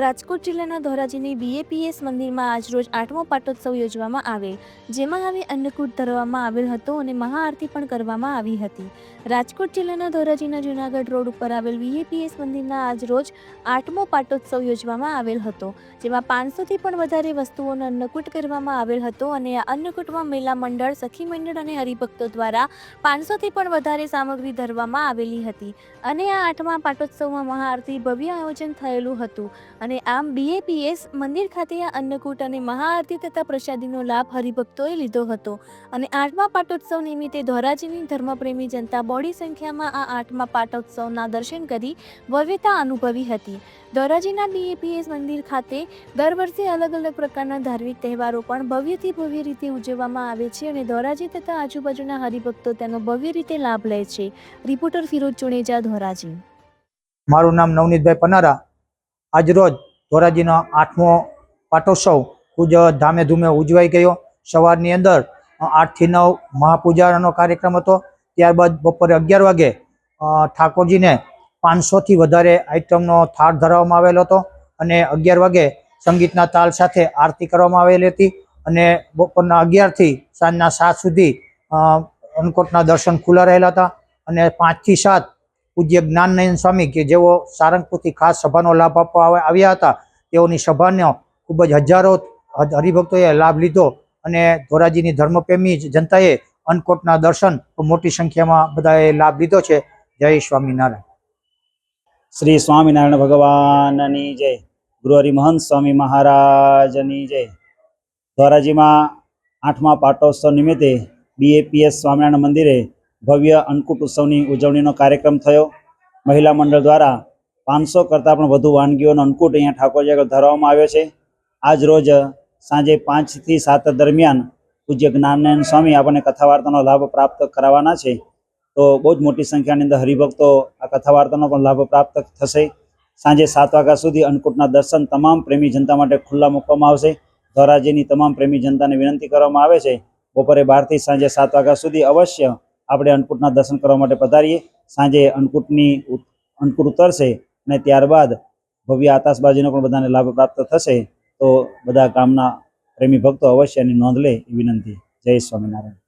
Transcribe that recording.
રાજકોટ જિલ્લાના ધોરાજીની બીએપીએસ મંદિરમાં આજરોજ આઠમો પાટોત્સવ યોજવામાં આવે, જેમાં હવે અન્નકૂટ ધરવામાં આવેલ હતો અને મહાઆરતી પણ કરવામાં આવી હતી. રાજકોટ જિલ્લાના ધોરાજીના જૂનાગઢ રોડ ઉપર આવેલ બીએપીએસ મંદિરના આજરોજ આઠમો પાટોત્સવ યોજવામાં આવેલ હતો, જેમાં પાંચસોથી પણ વધારે વસ્તુઓનો અન્નકૂટ કરવામાં આવેલ હતો અને આ અન્નકૂટમાં મેલા મંડળ, સખી મંડળ અને હરિભક્તો દ્વારા પાંચસોથી પણ વધારે સામગ્રી ધરવામાં આવેલી હતી. અને આ આઠમા પાટોત્સવમાં મહાઆરતી ભવ્ય આયોજન થયેલું હતું. અને આમ બીએપીએસ મંદિર ખાતે આ અન્નકૂટ અને મહાઆરતી તથા પ્રસાદીનો લાભ હરિભક્તોએ લીધો હતો. અને આઠમા પાટોત્સવ નિમિત્તે ધોરાજીની ધર્મપ્રેમી જનતા બોડી સંખ્યામાં આ આઠમા પાટોત્સવના દર્શન કરી ભવ્યતા અનુભવી હતી. ધોરાજીના બીએપીએસ મંદિર ખાતે દર વર્ષે અલગ અલગ પ્રકારના ધાર્મિક તહેવારો પણ ભવ્યથી ભવ્ય રીતે ઉજવવામાં આવે છે અને ધોરાજી તથા આજુબાજુના હરિભક્તો તેનો ભવ્ય રીતે લાભ લે છે. રિપોર્ટર ફિરોજ ચુણેજા, ધોરાજી. મારું નામ નવનીતભાઈ પનારા. આજરોજ ધોરાજીનો આઠમો પાટોત્સવ ખૂબ ધામે ધૂમે ઉજવાઈ ગયો. સવારની અંદર આઠથી નવ મહાપૂજાનો કાર્યક્રમ હતો. ત્યારબાદ બપોરે અગિયાર વાગે ઠાકોરજીને પાંચસોથી વધારે આઈટમનો થાળ ધરાવવામાં આવેલો હતો અને અગિયાર વાગે સંગીતના તાલ સાથે આરતી કરવામાં આવેલી હતી અને બપોરના અગિયારથી સાંજના સાત સુધી અ, અન્નકોટના દર્શન ખુલ્લા રહેલા હતા અને પાંચથી સાત પૂજ્ય જ્ઞાનનયન સ્વામી કે જેઓ સારંગપુરથી ખાસ સભાનો લાભ આપવા આવ્યા હતા, તેઓની સભાનો ખૂબ જ હજારો હરિભક્તોએ લાભ લીધો અને ધોરાજીની ધર્મપ્રેમી જનતાએ અન્નકોટના દર્શન મોટી સંખ્યામાં બધાએ લાભ લીધો છે. જય સ્વામિનારાયણ. શ્રી સ્વામિનારાયણ ભગવાનની જય. ગૃહરી મહંત સ્વામી મહારાજની જય. ધોરાજીમાં આઠમા પાટોત્સવ નિમિત્તે બીએપીએસ સ્વામિનારાયણ મંદિરે ભવ્ય અન્નકૂટ ઉત્સવની ઉજવણીનો કાર્યક્રમ થયો. મહિલા મંડળ દ્વારા પાંચસો કરતાં પણ વધુ વાનગીઓનો અન્નકૂટ અહીંયા ઠાકોરજી આગળ ધરવામાં આવ્યો છે. આજ રોજ સાંજે પાંચથી સાત દરમિયાન પૂજ્ય જ્ઞાનનારાયણ સ્વામી આપણને કથા વાર્તાનો લાભ પ્રાપ્ત કરાવવાના છે. તો બહુ જ મોટી સંખ્યાની અંદર હરિભક્તો આ કથા વાર્તાનો પણ લાભ પ્રાપ્ત થશે. સાંજે સાત વાગ્યા સુધી અન્નકૂટના દર્શન તમામ પ્રેમી જનતા માટે ખુલ્લા મૂકવામાં આવશે. ધોરાજીની તમામ પ્રેમી જનતાને વિનંતી કરવામાં આવે છે. બપોરે બારથી સાંજે સાત વાગ્યા સુધી અવશ્ય આપણે અન્નકૂટના દર્શન કરવા માટે પધારીએ. સાંજે અન્નકૂટની અન્નકૂટ ઉતરશે અને ત્યારબાદ ભવ્ય આતાશબાજીનો પણ બધાને લાભ પ્રાપ્ત થશે. તો બધા ગામના પ્રેમી ભક્તો અવશ્ય એની નોંધ લે એ વિનંતી. જય સ્વામિનારાયણ.